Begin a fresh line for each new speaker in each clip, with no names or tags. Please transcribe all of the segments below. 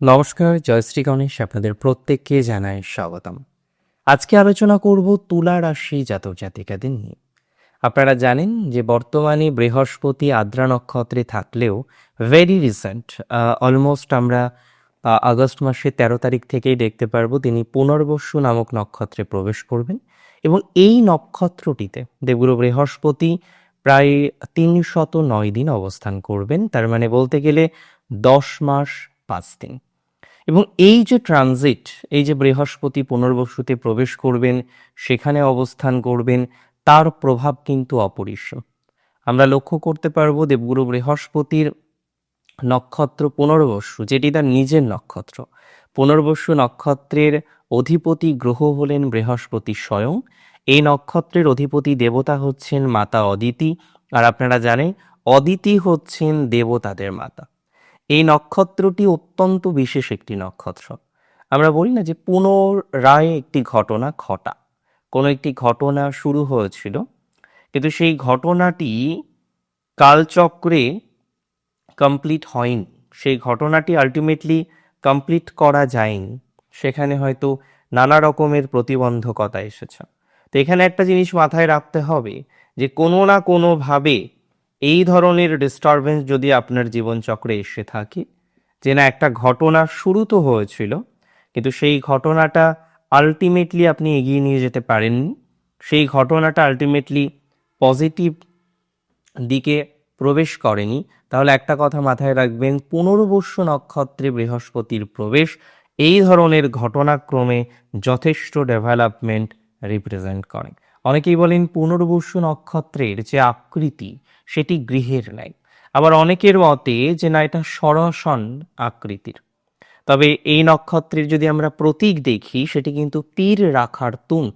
নমস্কার জয়শ্রী গণেশ, আপনাদের প্রত্যেককে জানাই স্বাগতম। আজকে আলোচনা করব তুলা রাশি জাতক জাতিকাদের নিয়ে। আপনারা জানেন যে বর্তমানে বৃহস্পতি আদ্রা নক্ষত্রে থাকলেও ভেরি রিসেন্ট অলমোস্ট আমরা আগস্ট মাসের তেরো তারিখ থেকেই দেখতে পারব তিনি পুনর্বসু নামক নক্ষত্রে প্রবেশ করবেন এবং এই নক্ষত্রটিতে দেবগুরু বৃহস্পতি প্রায় তিনশত নয় দিন অবস্থান করবেন। তার মানে বলতে গেলে দশ মাস পাঁচ দিন। এবং এই যে ট্রানজিট, এই যে বৃহস্পতি পুনর্বসুতে প্রবেশ করবেন, সেখানে অবস্থান করবেন, তার প্রভাব কিন্তু অপরিসীম। আমরা লক্ষ্য করতে পারব দেবগুরু বৃহস্পতির নক্ষত্র পুনর্বসু, যেটি তার নিজের নক্ষত্র। পুনর্বসু নক্ষত্রের অধিপতি গ্রহ হলেন বৃহস্পতি স্বয়ং। এই নক্ষত্রের অধিপতি দেবতা হচ্ছেন মাতা অদিতি। আর আপনারা জানেন, অদিতি হচ্ছেন দেবতাদের মাতা। এই নক্ষত্রটি অত্যন্ত বিশেষ একটি নক্ষত্র। আমরা বলি না যে পুনরায় একটি ঘটনা ঘটা। কোনো একটি ঘটনা শুরু হয়েছিল, কিন্তু সেই ঘটনাটি কালচক্রে কমপ্লিট হয়নি। সেই ঘটনাটি আলটিমেটলি কমপ্লিট করা যায়নি। সেখানে হয়তো নানা রকমের প্রতিবন্ধকতা এসেছে। তো এখানে একটা জিনিস মাথায় রাখতে হবে যে কোনো না কোনোভাবে এই ধরনের ডিস্টারবেন্স যদি আপনার জীবনচক্রে এসে থাকে, যে না একটা ঘটনা শুরু তো হয়েছিল, কিন্তু সেই ঘটনাটা আলটিমেটলি আপনি এগিয়ে নিয়ে যেতে পারেননি, সেই ঘটনাটা আলটিমেটলি পজিটিভ দিকে প্রবেশ করেনি, তাহলে একটা কথা মাথায় রাখবেন পুনর্বসু নক্ষত্রে বৃহস্পতির প্রবেশ, এই ধরনের ঘটনাক্রমে যথেষ্ট ডেভেলপমেন্ট রিপ্রেজেন্ট করে অনেকেই বলেন পুনর্বসু নক্ষত্রের যে আকৃতি, সেটি গৃহের ন্যায়। আবার অনেকের মতে যে না, এটা সরসন আকৃতির। তবে এই নক্ষত্রের যদি আমরা প্রতীক দেখি, সেটি কিন্তু তীর রাখার তুন।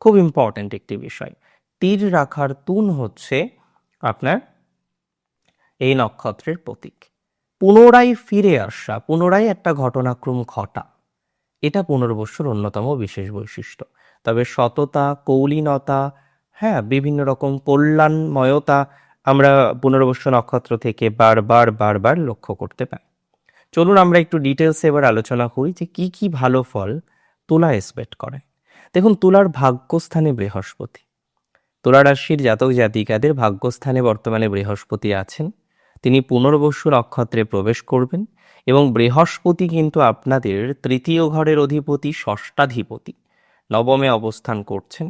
খুব ইম্পর্ট্যান্ট একটি বিষয়। তীর রাখার তুন হচ্ছে আপনার এই নক্ষত্রের প্রতীক। পুনরায় ফিরে আসা, পুনরায় একটা ঘটনাক্রম ঘটা। এটা পুনর্বসুর অন্যতম বিশেষ বৈশিষ্ট্য। তবে সততা, কৌলীনতা হ্যাঁ বিভিন্ন রকম কল্যাণময়তা আমরা পুনর্বসু নক্ষত্র থেকে বারবার বারবার লক্ষ্য করতে পাই চলুন আমরা একটু ডিটেলসে এবার আলোচনা করি যে কি কি ভালো ফল তুলা এক্সপেক্ট করে। দেখুন, তুলার ভাগ্যস্থানে বৃহস্পতি। তুলা রাশির জাতক জাতিকাদের ভাগ্যস্থানে বর্তমানে বৃহস্পতি আছেন। তিনি পুনর্বসু নক্ষত্রে প্রবেশ করবেন এবং বৃহস্পতি কিন্তু আপনাদের তৃতীয় ঘরের অধিপতি, ষষ্ঠাধিপতি। নবমে অবস্থান করছেন।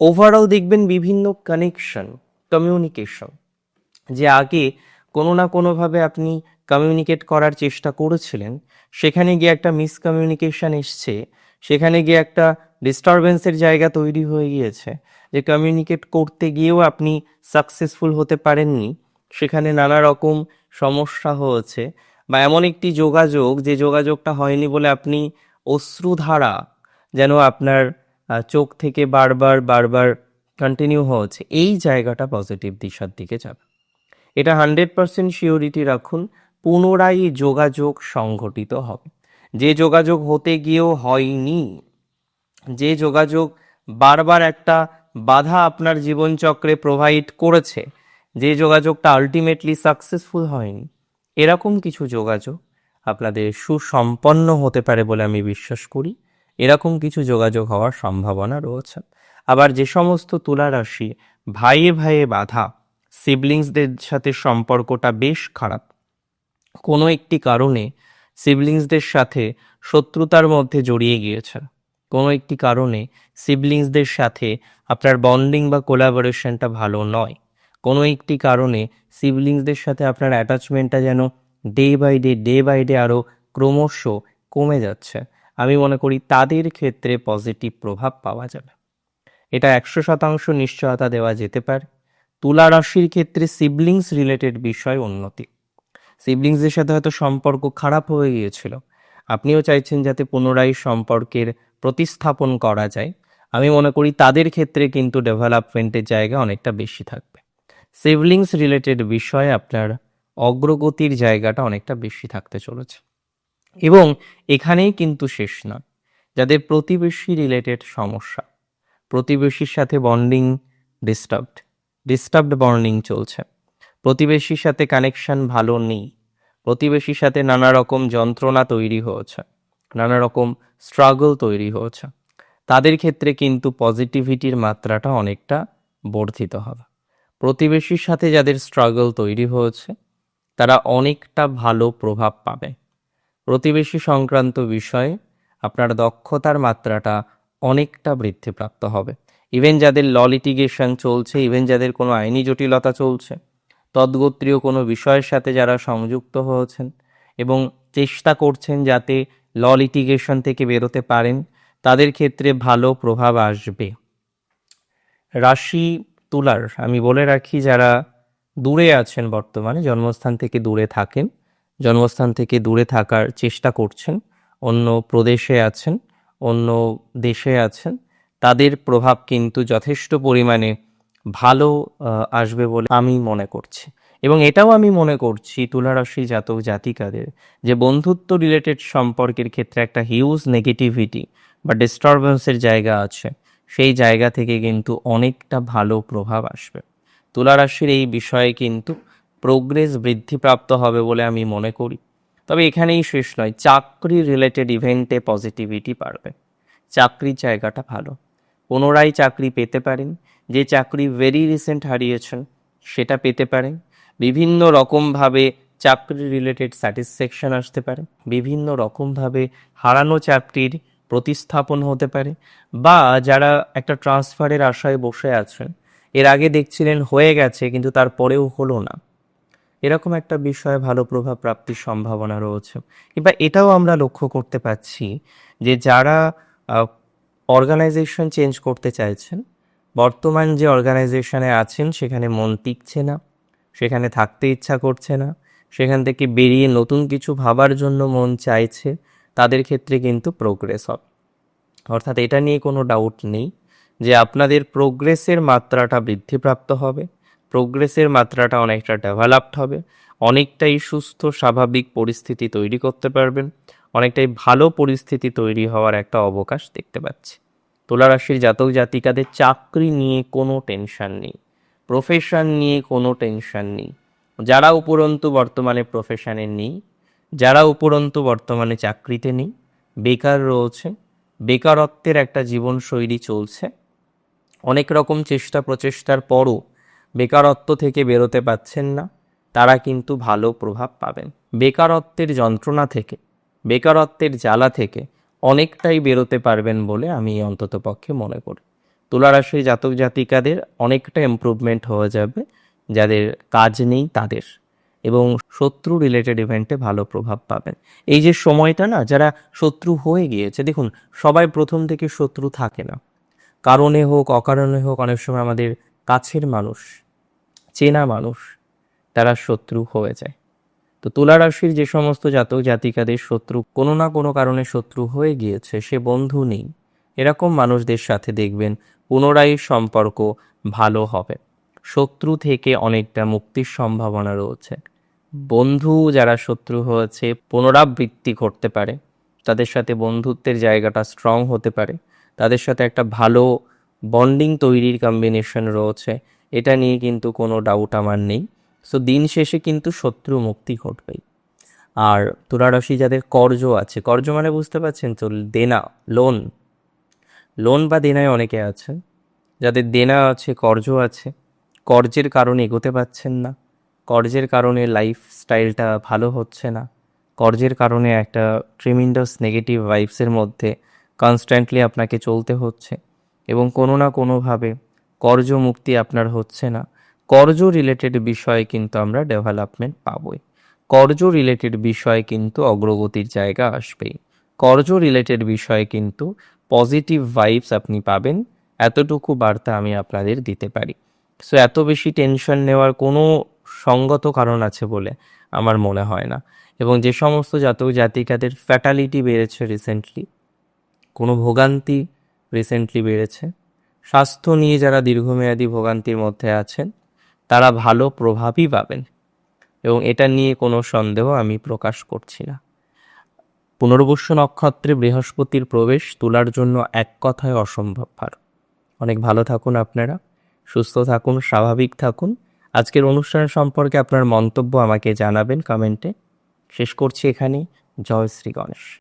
ওভারঅল দেখবেন বিভিন্ন কানেকশন কমিউনিকেশন যে আগে কোনো না কোনোভাবে আপনি কমিউনিকেট করার চেষ্টা করেছিলেন, সেখানে গিয়ে একটা মিসকমিউনিকেশন এসছে, সেখানে গিয়ে একটা ডিস্টারবেন্সের জায়গা তৈরি হয়ে গিয়েছে, যে কমিউনিকেট করতে গিয়েও আপনি সাকসেসফুল হতে পারেননি, সেখানে নানা রকম সমস্যা হয়েছে, বা এমন একটি যোগাযোগ, যে যোগাযোগটা হয়নি বলে আপনি অশ্রুধারা যেন আপনার চোখ থেকে বারবার বারবার কন্টিনিউ হচ্ছে। এই জায়গাটা পজিটিভ দিশার দিকে যাবে। এটা হান্ড্রেড পার্সেন্ট শিওরিটি রাখুন, পুনরায় যোগাযোগ সংঘটিত হবে। যে যোগাযোগ হতে গিয়েও হয়নি, যে যোগাযোগ বারবার একটা বাধা আপনার জীবনচক্রে প্রোভাইড করেছে, যে যোগাযোগটা আলটিমেটলি সাকসেসফুল হয়নি, এরকম কিছু যোগাযোগ আপনাদের সুসম্পন্ন হতে পারে বলে আমি বিশ্বাস করি। এরকম কিছু যোগাযোগ হওয়ার সম্ভাবনা রয়েছে। আবার যে সমস্ত তুলা রাশি ভাইয়ে ভাইয়ে বাধা সিবলিংসদের সাথে সম্পর্কটা বেশ খারাপ। কোনো একটি কারণে সিবলিংসদের সাথে শত্রুতার মধ্যে জড়িয়ে গিয়েছেন কোনো একটি কারণে সিবলিংসদের সাথে আপনার বন্ডিং বা কোলাবোরেশনটা ভালো নয়। কোনো একটি কারণে সিবলিংসদের সাথে আপনার অ্যাটাচমেন্টটা যেন day by day day by day আরও ক্রমশ কমে যাচ্ছে। আমি মনে করি তাদের ক্ষেত্রে পজিটিভ প্রভাব পাওয়া যাবে। এটা একশো শতাংশ নিশ্চয়তা দেওয়া যেতে পারে। তুলা রাশির ক্ষেত্রে সিবলিংস রিলেটেড বিষয় উন্নতি। সিবলিংসদের সাথে হয়তো সম্পর্ক খারাপ হয়ে গিয়েছিল। আপনিও চাইছেন যাতে পুনরায় সম্পর্কের প্রতিস্থাপন করা যায়। আমি মনে করি তাদের ক্ষেত্রে কিন্তু ডেভেলপমেন্টের জায়গা অনেকটা বেশি থাকবে। সিবলিংস রিলেটেড বিষয়ে আপনার অগ্রগতির জায়গাটা অনেকটা বেশি থাকতে চলেছে। এবং এখানেই কিন্তু শেষ নয়। যাদের প্রতিবেশী রিলেটেড সমস্যা, প্রতিবেশীর সাথে বন্ডিং ডিস্টার্বড ডিস্টার্বড বন্ডিং চলছে। প্রতিবেশীর সাথে কানেকশন ভালো নেই। প্রতিবেশীর সাথে নানা রকম যন্ত্রণা তৈরি হয়েছে, নানা রকম স্ট্রাগল তৈরি হয়েছে। তাদের ক্ষেত্রে কিন্তু পজিটিভিটির মাত্রাটা অনেকটা বর্ধিত হবে। প্রতিবেশীর সাথে যাদের স্ট্রাগল তৈরি হয়েছে, তারা অনেকটা ভালো প্রভাব পাবে। প্রতিবেশী সংক্রান্ত বিষয়ে আপনার দক্ষতার মাত্রাটা অনেকটা বৃদ্ধিপ্রাপ্ত হবে। ইভেন যাদের ল লিটিগেশন চলছে ইভেন যাদের কোনো আইনি জটিলতা চলছে, তদ্গোত্রীয় কোনো বিষয়ের সাথে যারা সংযুক্ত হয়েছেন এবং চেষ্টা করছেন যাতে ল লিটিগেশন থেকে বেরোতে পারেন, তাদের ক্ষেত্রে ভালো প্রভাব আসবে। রাশি তুলার, আমি বলে রাখি, যারা দূরে আছেন বর্তমানে, জন্মস্থান থেকে দূরে থাকেন জন্মস্থান থেকে দূরে থাকার চেষ্টা করছেন, অন্য প্রদেশে আছেন, অন্য দেশে আছেন, তাদের প্রভাব কিন্তু যথেষ্ট পরিমাণে ভালো আসবে বলে আমি মনে করছি। এবং এটাও আমি মনে করছি তুলারাশি জাতক জাতিকাদের যে বন্ধুত্ব রিলেটেড সম্পর্কের ক্ষেত্রে একটা হিউজ নেগেটিভিটি বা ডিস্টারবেন্সের জায়গা আছে, সেই জায়গা থেকে কিন্তু অনেকটা ভালো প্রভাব আসবে। তুলারাশির এই বিষয়ে কিন্তু প্রোগ্রেস বৃদ্ধিপ্রাপ্ত হবে বলে আমি মনে করি। তবে এখানেই শেষ নয়, চাকরি রিলেটেড ইভেন্টে পজিটিভিটি বাড়বে। চাকরির জায়গাটা ভালো। পুনরায় চাকরি পেতে পারেন। যে চাকরি ভেরি রিসেন্ট হারিয়েছেন, সেটা পেতে পারেন। বিভিন্ন রকমভাবে চাকরি রিলেটেড স্যাটিসফ্যাকশন আসতে পারে। বিভিন্ন রকমভাবে হারানো চাকরির প্রতিস্থাপন হতে পারে। বা যারা একটা ট্রান্সফারের আশায় বসে আছেন, এর আগে দেখছিলেন হয়ে গেছে, কিন্তু তারপরেও হলো না। এরকম একটা বিষয়ে ভালো প্রভাব প্রাপ্তির সম্ভাবনা রয়েছে। কিংবা এটাও আমরা লক্ষ্য করতে পাচ্ছি যে যারা অর্গানাইজেশন চেঞ্জ করতে চাইছেন, বর্তমান যে অর্গানাইজেশনে আছেন, সেখানে মন টিকছে না, সেখানে থাকতে ইচ্ছা করছে না, সেখান থেকে বেরিয়ে নতুন কিছু ভাবার জন্য মন চাইছে, তাদের ক্ষেত্রে কিন্তু প্রোগ্রেস হবে। অর্থাৎ এটা নিয়ে কোনো ডাউট নেই যে আপনাদের প্রোগ্রেসের মাত্রাটা বৃদ্ধিপ্রাপ্ত হবে। প্রোগ্রেসের মাত্রাটা অনেকটা ডেভেলপড হবে। অনেকটাই সুস্থ, স্বাভাবিক পরিস্থিতি তৈরি করতে পারবেন। অনেকটাই ভালো পরিস্থিতি তৈরি হওয়ার একটা অবকাশ দেখতে পাচ্ছি। তুলারাশির জাতক জাতিকাদের চাকরি নিয়ে কোনো টেনশন নেই। প্রফেশন নিয়ে কোনো টেনশন নেই। যারা উপরন্তু বর্তমানে প্রফেশনে নেই, যারা উপরন্তু বর্তমানে চাকরিতে নেই, বেকার রয়েছে, বেকারত্বের একটা জীবনশৈলী চলছে। অনেক রকম চেষ্টা প্রচেষ্টার পরও বেকারত্ব থেকে বেরোতে পাচ্ছেন না, তারা কিন্তু ভালো প্রভাব পাবেন। বেকারত্বের যন্ত্রণা থেকে, বেকারত্বের জ্বালা থেকে অনেকটাই বেরোতে পারবেন বলে আমি অন্তত পক্ষে মনে করি। তুলারাশি জাতক জাতিকাদের অনেকটা ইমপ্রুভমেন্ট হয়ে যাবে, যাদের কাজ নেই তাদের, এবং শত্রু রিলেটেড ইভেন্টে ভালো প্রভাব পাবেন। এই যে সময়টা না, যারা শত্রু হয়ে গিয়েছে, দেখুন, সবাই প্রথম থেকে শত্রু থাকে না। কারণে হোক, অকারণে হোক, অনেক সময় আমাদের কাছের মানুষ, চেনা মানুষ, তারা শত্রু হয়ে যায়। তো তুলা রাশির যে সমস্ত জাতক জাতিকাদের শত্রু কোনো না কোনো কারণে শত্রু হয়ে গিয়েছে, সে বন্ধু নেই। এরকম মানুষদের সাথে দেখবেন পুনরায় সম্পর্ক ভালো হবে। শত্রু থেকে অনেকটা মুক্তির সম্ভাবনা রয়েছে। বন্ধু যারা শত্রু হয়েছে পুনরাবৃত্তি ঘটতে পারে। তাদের সাথে বন্ধুত্বের জায়গাটা স্ট্রং হতে পারে। তাদের সাথে একটা ভালো বন্ডিং তৈরির কম্বিনেশন রয়েছে। এটা নিয়ে কিন্তু কোনো ডাউট আমার নেই। সো দিন শেষে কিন্তু শত্রু মুক্তি ঘটবেই। আর তুলারাশি যাদের কর্জ আছে, কর্জ মানে বুঝতে পারছেন তো, দেনা লোন লোন বা দেনায় অনেকে আছেন যাদের দেনা আছে, কর্জ আছে। কর্জের কারণে এগোতে পারছেন না। কর্জের কারণে লাইফস্টাইলটা ভালো হচ্ছে না। কর্জের কারণে একটা ট্রিমিন্ডাস নেগেটিভ ভাইবসের মধ্যে কনস্ট্যান্টলি আপনাকে চলতে হচ্ছে। এবং কোনো না কোনোভাবে কর্জ মুক্তি আপনার হচ্ছে না। কর্জ রিলেটেড বিষয়ে কিন্তু আমরা ডেভেলপমেন্ট পাবই। কর্জ রিলেটেড বিষয়ে কিন্তু অগ্রগতির জায়গা আসবেই। কর্জ রিলেটেড বিষয়ে কিন্তু পজিটিভ ভাইবস আপনি পাবেন। এতটুকু বার্তা আমি আপনাদের দিতে পারি। সো এত বেশি টেনশন নেওয়ার কোনো সঙ্গত কারণ আছে বলে আমার মনে হয় না। এবং যে সমস্ত জাতক জাতিকাদের ফ্যাটালিটি বেড়েছে রিসেন্টলি কোনো ভোগান্তি রিসেন্টলি বেড়েছে। স্বাস্থ্য নিয়ে যারা দীর্ঘমেয়াদী ভোগান্তির মধ্যে আছেন, তারা ভালো প্রভাবই পাবেন। এবং এটা নিয়ে কোনো সন্দেহ আমি প্রকাশ করছি না। পুনর্বসু নক্ষত্রে বৃহস্পতির প্রবেশ তোলার জন্য এক কথায় অসম্ভব ভার অনেক ভালো থাকুন আপনারা, সুস্থ থাকুন, স্বাভাবিক থাকুন। আজকের অনুষ্ঠান সম্পর্কে আপনার মন্তব্য আমাকে জানাবেন কমেন্টে। শেষ করছি এখানে জয় শ্রী গণেশ।